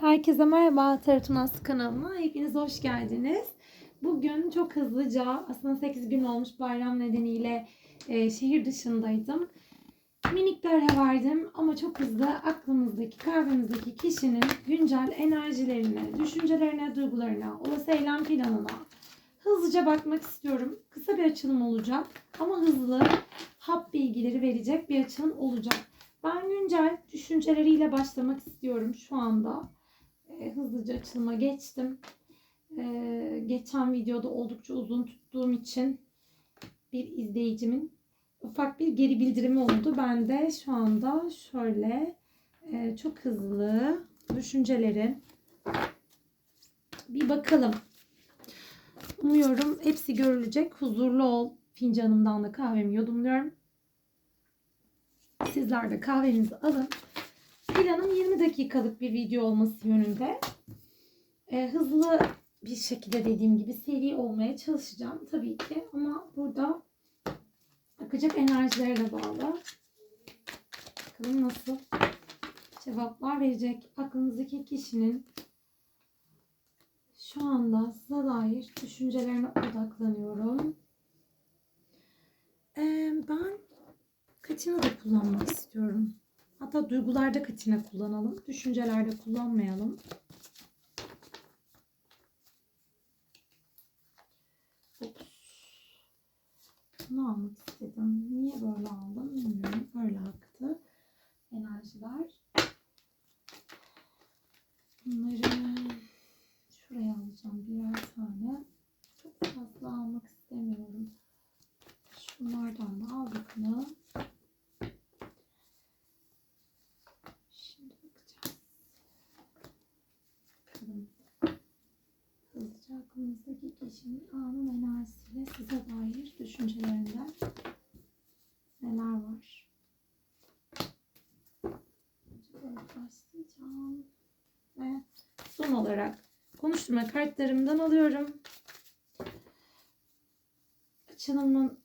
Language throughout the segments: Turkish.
Herkese merhaba Tarot Nasıl kanalıma. Hepiniz hoş geldiniz. Bugün çok hızlıca aslında 8 gün olmuş bayram nedeniyle e, şehir dışındaydım. Minikler verdim ama çok hızlı aklımızdaki, kalbimizdeki kişinin güncel enerjilerine, düşüncelerine, duygularına, olası eylem planına hızlıca bakmak istiyorum. Kısa bir açılım olacak ama hızlı hap bilgileri verecek bir açılım olacak. Ben güncel düşünceleriyle başlamak istiyorum şu anda. E, hızlıca açılıma geçtim. E, geçen videoda oldukça uzun tuttuğum için bir izleyicimin ufak bir geri bildirimi oldu. Ben de şu anda şöyle e, çok hızlı düşüncelerin bir bakalım. Umuyorum hepsi görülecek. Huzurlu ol. Fincanımdan da kahvemi yudumluyorum. Sizler de kahvenizi alın. Planım 20 dakikalık bir video olması yönünde. Ee, hızlı bir şekilde dediğim gibi seri olmaya çalışacağım tabii ki. Ama burada akacak enerjilere de bağlı. Bakalım nasıl cevaplar verecek. Aklınızdaki kişinin şu anda size dair düşüncelerine odaklanıyorum. Ee, ben katina da kullanmak istiyorum. Hatta duygularda katina kullanalım. Düşüncelerde kullanmayalım. Ne almak istedim? Niye böyle aldım bilmiyorum. Öyle aktı. Enerjiler. Bunları şuraya alacağım birer tane. Çok fazla almak istemiyorum. Şunlardan da aldık mı? Şimdi bakacağız. Bakalım. Hızlıca aklınızdaki kişinin anın enerjisiyle size dair düşüncelerinde neler var? Böyle başlayacağım. Ve son olarak konuşturma kartlarımdan alıyorum. Açılımın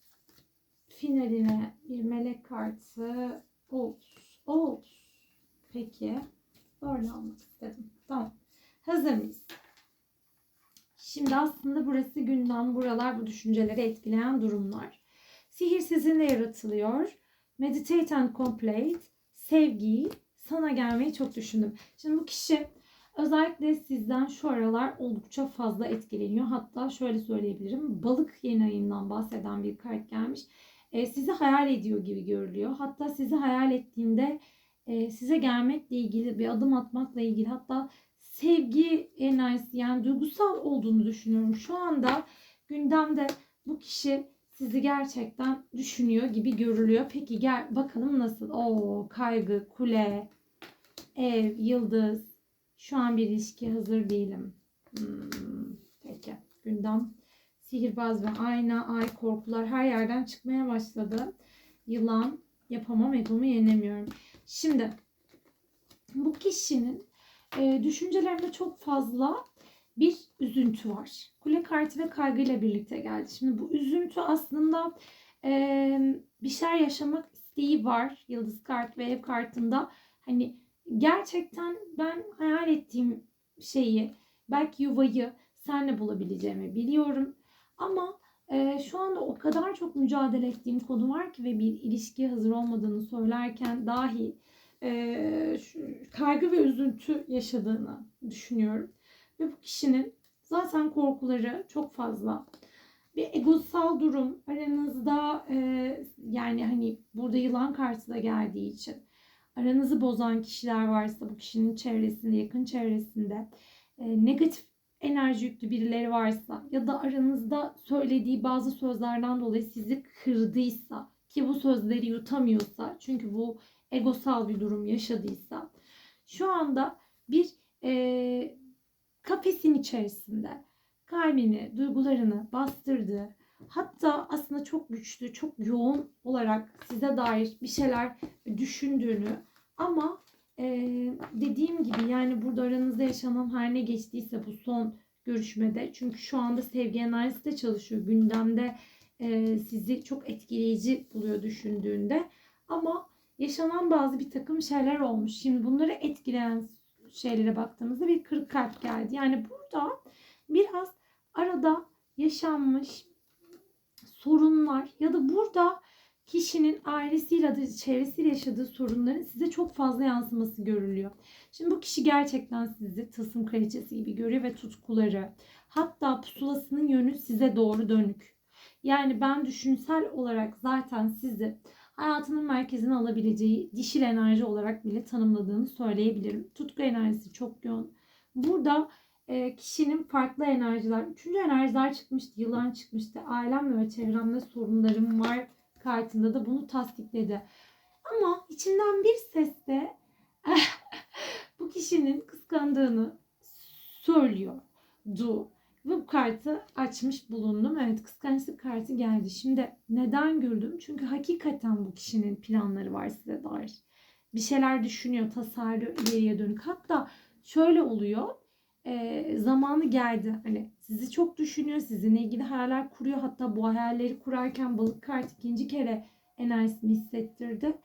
finaline bir melek kartı Old. Old. Peki. Böyle almak istedim. Tamam. Hazır mıyız? Şimdi aslında burası gündem, buralar bu düşünceleri etkileyen durumlar. Sihir sizinle yaratılıyor. Meditate and complete. Sevgiyi sana gelmeyi çok düşündüm. Şimdi bu kişi özellikle sizden şu aralar oldukça fazla etkileniyor. Hatta şöyle söyleyebilirim. Balık yeni ayından bahseden bir kart gelmiş. E, sizi hayal ediyor gibi görülüyor. Hatta sizi hayal ettiğinde e, size gelmekle ilgili bir adım atmakla ilgili hatta sevgi enerjisi yani duygusal olduğunu düşünüyorum. Şu anda gündemde bu kişi sizi gerçekten düşünüyor gibi görülüyor. Peki gel bakalım nasıl? Oo kaygı, kule, ev, yıldız. Şu an bir ilişki hazır değilim. Hmm, peki gündem sihirbaz ve ayna, ay korkular her yerden çıkmaya başladı. Yılan yapamam, egomu yenemiyorum. Şimdi bu kişinin e, düşüncelerinde çok fazla bir üzüntü var. Kule kartı ve kaygıyla birlikte geldi. Şimdi bu üzüntü aslında e, bir şeyler yaşamak isteği var. Yıldız kart ve ev kartında. Hani gerçekten ben hayal ettiğim şeyi, belki yuvayı senle bulabileceğimi biliyorum. Ama e, şu anda o kadar çok mücadele ettiğim konu var ki ve bir ilişkiye hazır olmadığını söylerken dahi e, şu, kaygı ve üzüntü yaşadığını düşünüyorum. Ve bu kişinin zaten korkuları çok fazla. Bir egosal durum aranızda e, yani hani burada yılan karşı da geldiği için aranızı bozan kişiler varsa bu kişinin çevresinde yakın çevresinde e, negatif enerji yüklü birileri varsa ya da aranızda söylediği bazı sözlerden dolayı sizi kırdıysa ki bu sözleri yutamıyorsa çünkü bu egosal bir durum yaşadıysa şu anda bir e, kafesin içerisinde kalbini, duygularını bastırdığı hatta aslında çok güçlü, çok yoğun olarak size dair bir şeyler düşündüğünü ama e, dediğim gibi yani burada aranızda yaşanan her ne geçtiyse bu son görüşmede çünkü şu anda sevgi enerjisi de çalışıyor gündemde e, sizi çok etkileyici buluyor düşündüğünde ama yaşanan bazı bir takım şeyler olmuş. Şimdi bunları etkileyen şeylere baktığımızda bir kırık kalp geldi. Yani burada biraz arada yaşanmış sorunlar ya da burada kişinin ailesiyle çevresiyle yaşadığı sorunların size çok fazla yansıması görülüyor. Şimdi bu kişi gerçekten sizi tılsım kraliçesi gibi görüyor ve tutkuları hatta pusulasının yönü size doğru dönük. Yani ben düşünsel olarak zaten sizi hayatının merkezine alabileceği dişil enerji olarak bile tanımladığını söyleyebilirim. Tutku enerjisi çok yoğun. Burada e, kişinin farklı enerjiler, üçüncü enerjiler çıkmıştı, yılan çıkmıştı. Ailemle ve çevremde sorunlarım var kartında da bunu tasdikledi. Ama içinden bir ses de bu kişinin kıskandığını söylüyor. Du. Ve bu kartı açmış bulundum. Evet kıskançlık kartı geldi. Şimdi neden güldüm? Çünkü hakikaten bu kişinin planları var size dair. Bir şeyler düşünüyor, tasarlıyor ileriye dönük. Hatta şöyle oluyor. E, zamanı geldi. Hani sizi çok düşünüyor, sizinle ilgili hayaller kuruyor. Hatta bu hayalleri kurarken balık kartı ikinci kere enerjisini hissettirdi.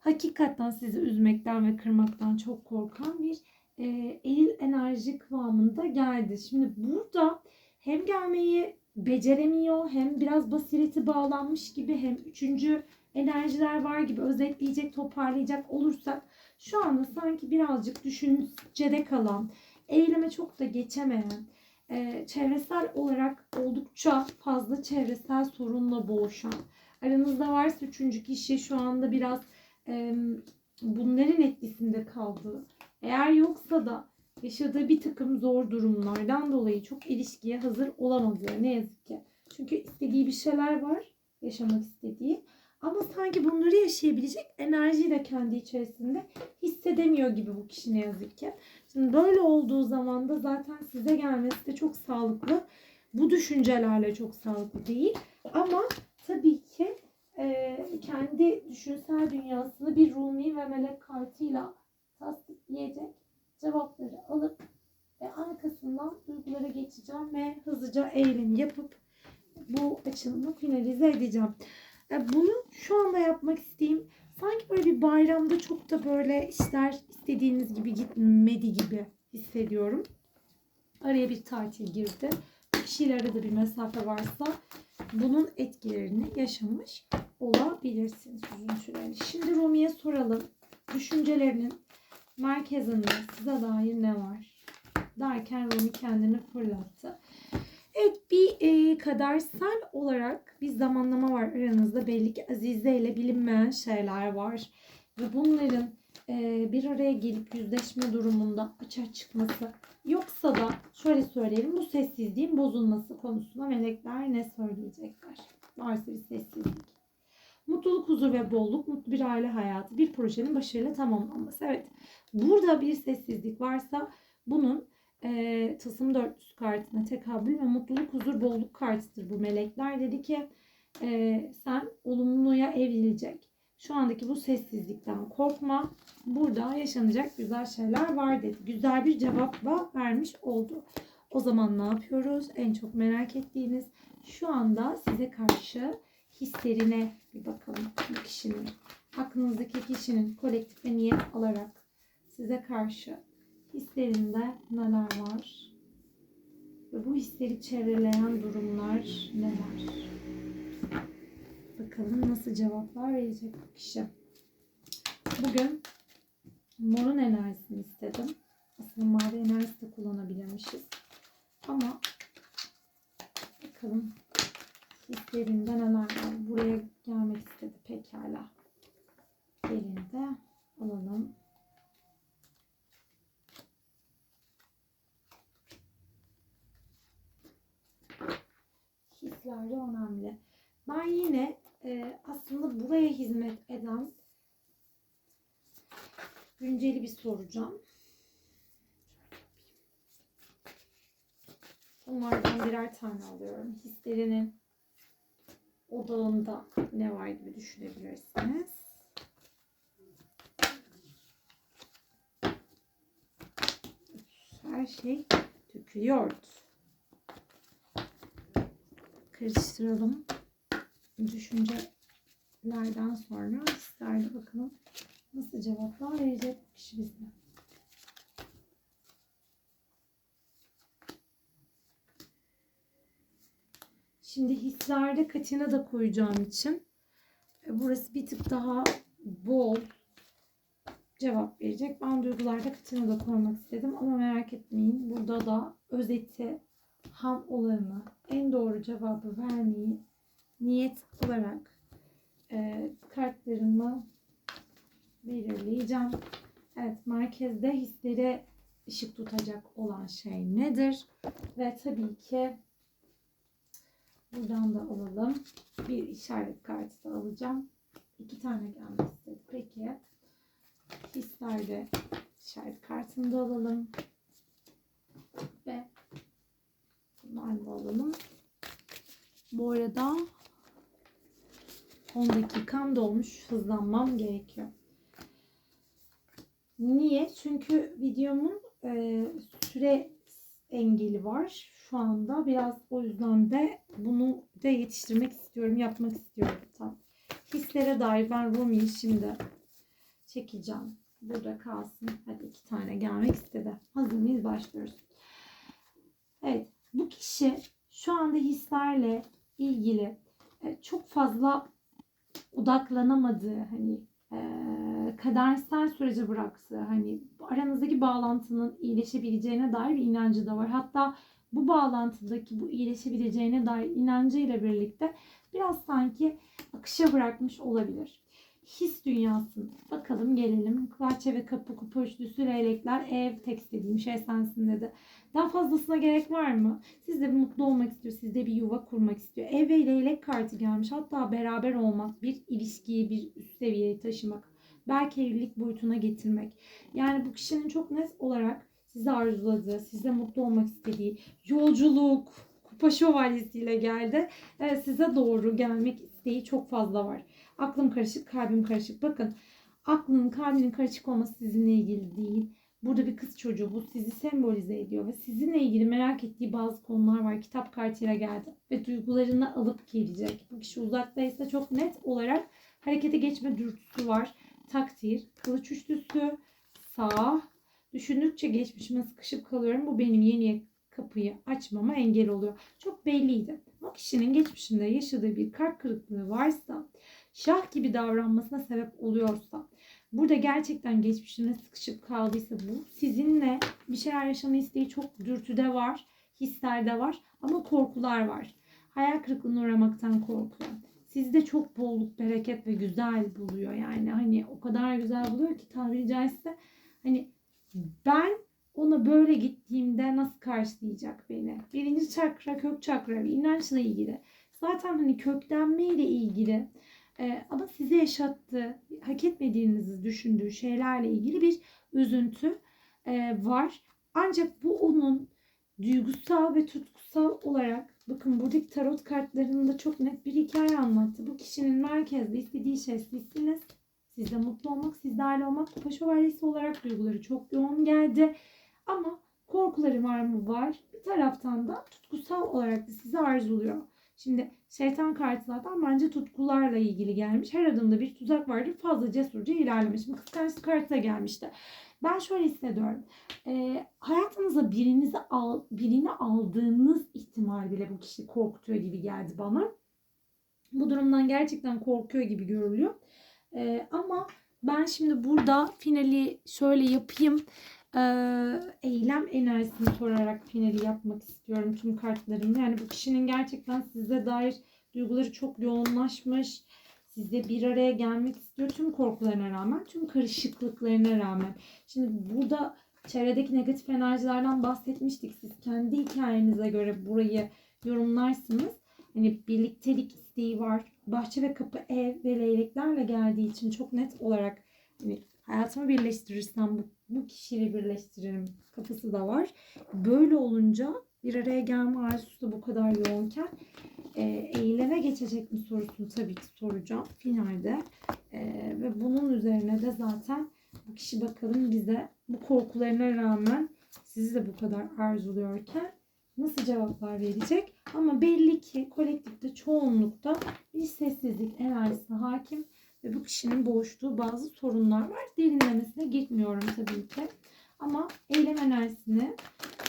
Hakikaten sizi üzmekten ve kırmaktan çok korkan bir e, eril enerji kıvamında geldi. Şimdi burada hem gelmeyi beceremiyor hem biraz basireti bağlanmış gibi hem üçüncü enerjiler var gibi özetleyecek toparlayacak olursak şu anda sanki birazcık düşüncede kalan eyleme çok da geçemeyen e, çevresel olarak oldukça fazla çevresel sorunla boğuşan aranızda varsa üçüncü kişi şu anda biraz e, bunların etkisinde kaldığı eğer yoksa da yaşadığı bir takım zor durumlardan dolayı çok ilişkiye hazır olamadığı ne yazık ki. Çünkü istediği bir şeyler var, yaşamak istediği. Ama sanki bunları yaşayabilecek enerjiyi de kendi içerisinde hissedemiyor gibi bu kişi ne yazık ki. Şimdi böyle olduğu zaman da zaten size gelmesi de çok sağlıklı. Bu düşüncelerle çok sağlıklı değil. Ama tabii ki e, kendi düşünsel dünyasını bir Rumi ve Melek kartıyla tasdikleyecek cevapları alıp ve arkasından duygulara geçeceğim ve hızlıca eylem yapıp bu açılımı finalize edeceğim. E, Bunu şu anda yapmak isteyeyim. Sanki böyle bir bayramda çok da böyle işler istediğiniz gibi gitmedi gibi hissediyorum. Araya bir tatil girdi. Kişiyle arada bir mesafe varsa bunun etkilerini yaşamış olabilirsiniz uzun süreli. Şimdi Rumi'ye soralım. Düşüncelerinin merkezinde size dair ne var? Derken Rumi kendini fırlattı. Bir e, kadersel olarak bir zamanlama var aranızda. Belli ki Azize ile bilinmeyen şeyler var. Ve bunların e, bir araya gelip yüzleşme durumunda açığa çıkması yoksa da şöyle söyleyelim bu sessizliğin bozulması konusunda melekler ne söyleyecekler? Varsa bir sessizlik. Mutluluk, huzur ve bolluk, mutlu bir aile hayatı, bir projenin başarıyla tamamlanması. Evet, burada bir sessizlik varsa bunun e, tılsım dörtlüsü kartına tekabül ve mutluluk, huzur, bolluk kartıdır bu melekler. Dedi ki e, sen olumluya evrilecek. Şu andaki bu sessizlikten korkma. Burada yaşanacak güzel şeyler var dedi. Güzel bir cevapla vermiş oldu. O zaman ne yapıyoruz? En çok merak ettiğiniz şu anda size karşı hislerine bir bakalım bu kişinin. Aklınızdaki kişinin kolektif niyet alarak size karşı hislerinde neler var? Ve bu hisleri çevreleyen durumlar neler? Bakalım nasıl cevaplar verecek bu kişi. Bugün morun enerjisini istedim. Aslında mavi enerjisi de kullanabilirmişiz. Ama bakalım hislerinde neler var. Buraya gelmek istedi pekala. Gelin de alalım. Hisler de önemli. Ben yine e, aslında buraya hizmet eden günceli bir soracağım. Bunlardan birer tane alıyorum. Hislerinin odağında ne var gibi düşünebilirsiniz. Her şey dökülüyor karıştıralım. Düşüncelerden sonra sizlerle bakalım nasıl cevaplar verecek bu kişi bize. Şimdi hislerde katina da koyacağım için e, burası bir tık daha bol cevap verecek. Ben duygularda katina da koymak istedim ama merak etmeyin. Burada da özeti ham olanı en doğru cevabı vermeyi niyet olarak e, kartlarımı belirleyeceğim. Evet merkezde hislere ışık tutacak olan şey nedir? Ve tabii ki buradan da alalım. Bir işaret kartı da alacağım. İki tane gelmek istedi. Peki. Hislerde işaret kartını da alalım. Ve da alalım. Bu arada 10 dakikam dolmuş. Hızlanmam gerekiyor. Niye? Çünkü videomun e, süre engeli var şu anda. Biraz o yüzden de bunu da yetiştirmek istiyorum, yapmak istiyorum. Tamam. Hislere dair ben Rumi'yi şimdi çekeceğim. Burada kalsın. Hadi iki tane gelmek istedi. Hazır mıyız? Başlıyoruz. Evet. Bu kişi şu anda hislerle ilgili e, çok fazla odaklanamadığı hani e, kadersel sürece bıraktığı hani aranızdaki bağlantının iyileşebileceğine dair bir inancı da var. Hatta bu bağlantıdaki bu iyileşebileceğine dair inancıyla birlikte biraz sanki akışa bırakmış olabilir. His dünyasında bakalım gelelim. Kıvaçe ve kapı kupa üçlüsü leylekler ev tekstiliymiş esensinde de. Daha fazlasına gerek var mı? Siz de mutlu olmak istiyor. Siz de bir yuva kurmak istiyor. Ev ve leylek kartı gelmiş. Hatta beraber olmak, bir ilişkiyi bir üst seviyeye taşımak. Belki evlilik boyutuna getirmek. Yani bu kişinin çok net olarak sizi arzuladığı, size mutlu olmak istediği yolculuk, kupa şövalyesiyle geldi. Evet, size doğru gelmek isteği çok fazla var. Aklım karışık, kalbim karışık. Bakın aklının, kalbinin karışık olması sizinle ilgili değil. Burada bir kız çocuğu bu sizi sembolize ediyor ve sizinle ilgili merak ettiği bazı konular var. Kitap kartıyla geldi ve duygularını alıp gelecek. Bu kişi uzaktaysa çok net olarak harekete geçme dürtüsü var. Takdir, kılıç üçlüsü, sağ. Düşündükçe geçmişime sıkışıp kalıyorum. Bu benim yeni kapıyı açmama engel oluyor. Çok belliydi. O kişinin geçmişinde yaşadığı bir kalp kırıklığı varsa, şah gibi davranmasına sebep oluyorsa, burada gerçekten geçmişine sıkışıp kaldıysa bu sizinle bir şeyler yaşama isteği çok dürtüde var, hislerde var ama korkular var. Hayal kırıklığına uğramaktan korkuyor. Sizde çok bolluk, bereket ve güzel buluyor yani. Hani o kadar güzel buluyor ki tabiri caizse hani ben ona böyle gittiğimde nasıl karşılayacak beni? Birinci çakra kök çakra ve inançla ilgili. Zaten hani köklenme ile ilgili e, ama size yaşattığı, hak etmediğinizi düşündüğü şeylerle ilgili bir üzüntü e, var. Ancak bu onun duygusal ve tutkusal olarak bakın buradaki tarot kartlarında çok net bir hikaye anlattı. Bu kişinin merkezde istediği şey sizsiniz. Sizde mutlu olmak, sizde aile olmak. Kupa şövalyesi olarak duyguları çok yoğun geldi. Ama korkuları var mı? Var. Bir taraftan da tutkusal olarak da sizi arzuluyor. Şimdi şeytan kartı zaten bence tutkularla ilgili gelmiş. Her adımda bir tuzak vardır. Fazla cesurca ilerlemiş. Şimdi kıskançlık kartı da gelmişti. Ben şöyle hissediyorum. E, hayatınıza birinizi al, birini aldığınız ihtimal bile bu kişi korkutuyor gibi geldi bana. Bu durumdan gerçekten korkuyor gibi görülüyor. E, ama ben şimdi burada finali şöyle yapayım. E, eylem enerjisini sorarak finali yapmak istiyorum tüm kartlarımı. Yani bu kişinin gerçekten size dair duyguları çok yoğunlaşmış. Sizle bir araya gelmek istiyor tüm korkularına rağmen, tüm karışıklıklarına rağmen. Şimdi burada çevredeki negatif enerjilerden bahsetmiştik. Siz kendi hikayenize göre burayı yorumlarsınız. Hani birliktelik isteği var. Bahçe ve kapı ev ve leyleklerle geldiği için çok net olarak hani hayatımı birleştirirsem bu, bu kişiyle birleştiririm kapısı da var. Böyle olunca bir araya gelme arzusu da bu kadar yoğunken e, eyleme geçecek mi sorusunu tabii ki soracağım finalde. E, ve bunun üzerine de zaten bu kişi bakalım bize bu korkularına rağmen sizi de bu kadar arzuluyorken nasıl cevaplar verecek? Ama belli ki kolektifte çoğunlukta bir sessizlik enerjisi hakim ve bu kişinin boğuştuğu bazı sorunlar var. Derinlemesine gitmiyorum tabii ki. Ama eylem enerjisini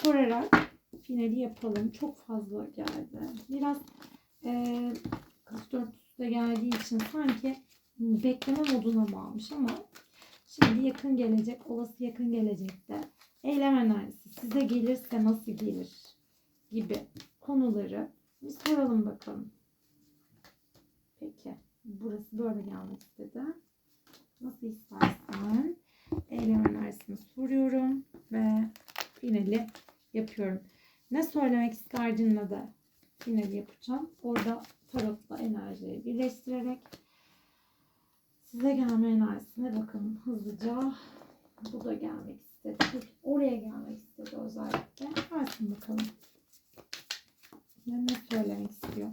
sorarak finali yapalım. Çok fazla geldi. Biraz e, kılıç dörtlüsü geldiği için sanki bekleme moduna mı almış ama şimdi yakın gelecek, olası yakın gelecekte eylem enerjisi size gelirse nasıl gelir gibi konuları bir soralım bakalım. Peki. Burası böyle gelmek istedi. Nasıl istersen eylem enerjisini soruyorum ve finali yapıyorum. Ne söylemek isterdinle de finali yapacağım. Orada tarotla enerjiyi birleştirerek size gelme enerjisine bakalım hızlıca. Bu da gelmek istedi. Oraya gelmek istedi özellikle. Gelsin bakalım. Ne söylemek istiyor?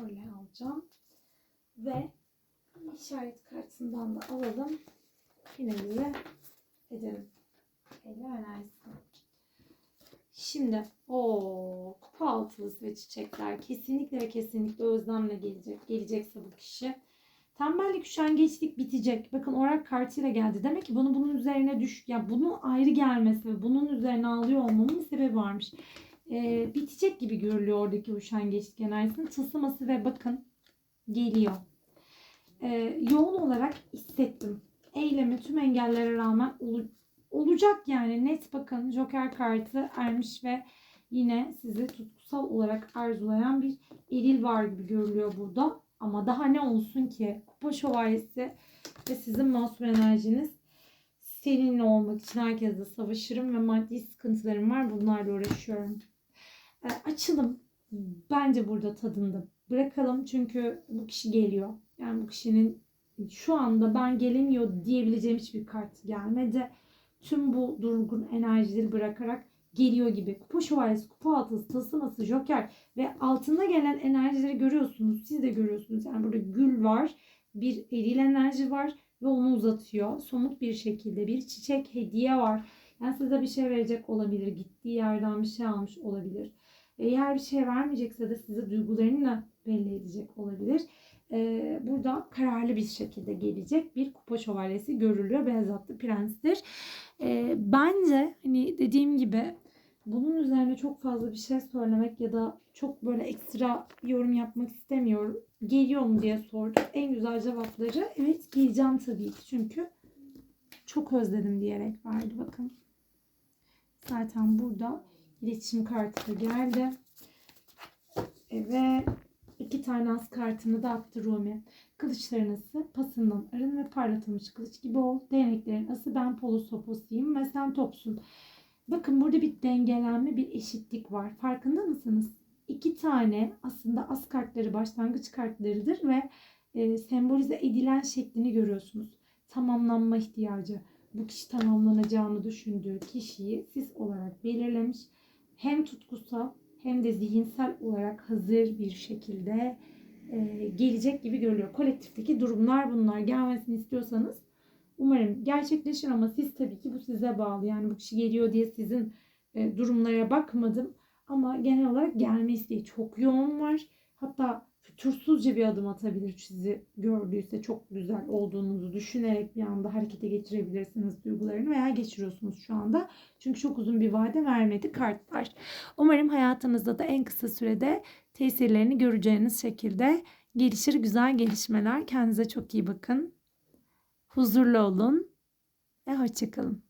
Böyle alacağım. Ve işaret kartından da alalım. Finalize edelim. Elle enerjisi. Şimdi o kupa altılısı ve çiçekler kesinlikle ve kesinlikle özlemle gelecek. Gelecekse bu kişi. Tembellik, üşengeçlik bitecek. Bakın orak kartıyla geldi. Demek ki bunu bunun üzerine düş, ya bunu ayrı gelmesi ve bunun üzerine alıyor olmamın sebebi varmış. Ee, bitecek gibi görülüyor oradaki üşengeçlik enerjisinin tılsıması ve bakın geliyor. Ee, yoğun olarak hissettim. Eylemi tüm engellere rağmen olu- olacak yani net bakın Joker kartı ermiş ve yine sizi tutkusal olarak arzulayan bir eril var gibi görülüyor burada. Ama daha ne olsun ki kupa şövalyesi ve sizin masum enerjiniz seninle olmak için herkesle savaşırım ve maddi sıkıntılarım var. Bunlarla uğraşıyorum. E, açılım bence burada tadında bırakalım çünkü bu kişi geliyor. Yani bu kişinin şu anda ben gelemiyor diyebileceğim hiçbir kart gelmedi. Tüm bu durgun enerjileri bırakarak geliyor gibi. Kupa şövalyesi, kupa altısı, tılsıması, joker ve altında gelen enerjileri görüyorsunuz. Siz de görüyorsunuz. Yani burada gül var. Bir eril enerji var ve onu uzatıyor. Somut bir şekilde bir çiçek hediye var. Yani size bir şey verecek olabilir. Gittiği yerden bir şey almış olabilir. Eğer bir şey vermeyecekse de size duygularını belli edecek olabilir. Ee, burada kararlı bir şekilde gelecek bir kupa şövalyesi görülüyor. Beyaz atlı prenstir. Ee, bence hani dediğim gibi bunun üzerine çok fazla bir şey söylemek ya da çok böyle ekstra yorum yapmak istemiyorum. Geliyor mu diye sorduk. En güzel cevapları evet geleceğim tabii ki. Çünkü çok özledim diyerek verdi bakın. Zaten burada iletişim kartı da geldi. E, ve iki tane as kartını da attı Rumi. Kılıçların ası pasından arın ve parlatılmış kılıç gibi ol. Değneklerin ası ben polo soposuyum ve sen topsun. Bakın burada bir dengelenme, bir eşitlik var. Farkında mısınız? İki tane aslında as kartları başlangıç kartlarıdır ve e, sembolize edilen şeklini görüyorsunuz. Tamamlanma ihtiyacı. Bu kişi tamamlanacağını düşündüğü kişiyi siz olarak belirlemiş. Hem tutkusal hem de zihinsel olarak hazır bir şekilde e, gelecek gibi görülüyor. Kolektifteki durumlar bunlar. Gelmesini istiyorsanız umarım gerçekleşir ama siz tabii ki bu size bağlı. Yani bu kişi geliyor diye sizin e, durumlara bakmadım. Ama genel olarak gelme isteği çok yoğun var. Hatta fütursuzca bir adım atabilir sizi gördüyse çok güzel olduğunuzu düşünerek bir anda harekete geçirebilirsiniz duygularını veya geçiriyorsunuz şu anda. Çünkü çok uzun bir vade vermedi kartlar. Umarım hayatınızda da en kısa sürede tesirlerini göreceğiniz şekilde gelişir güzel gelişmeler. Kendinize çok iyi bakın. Huzurlu olun ve hoşçakalın.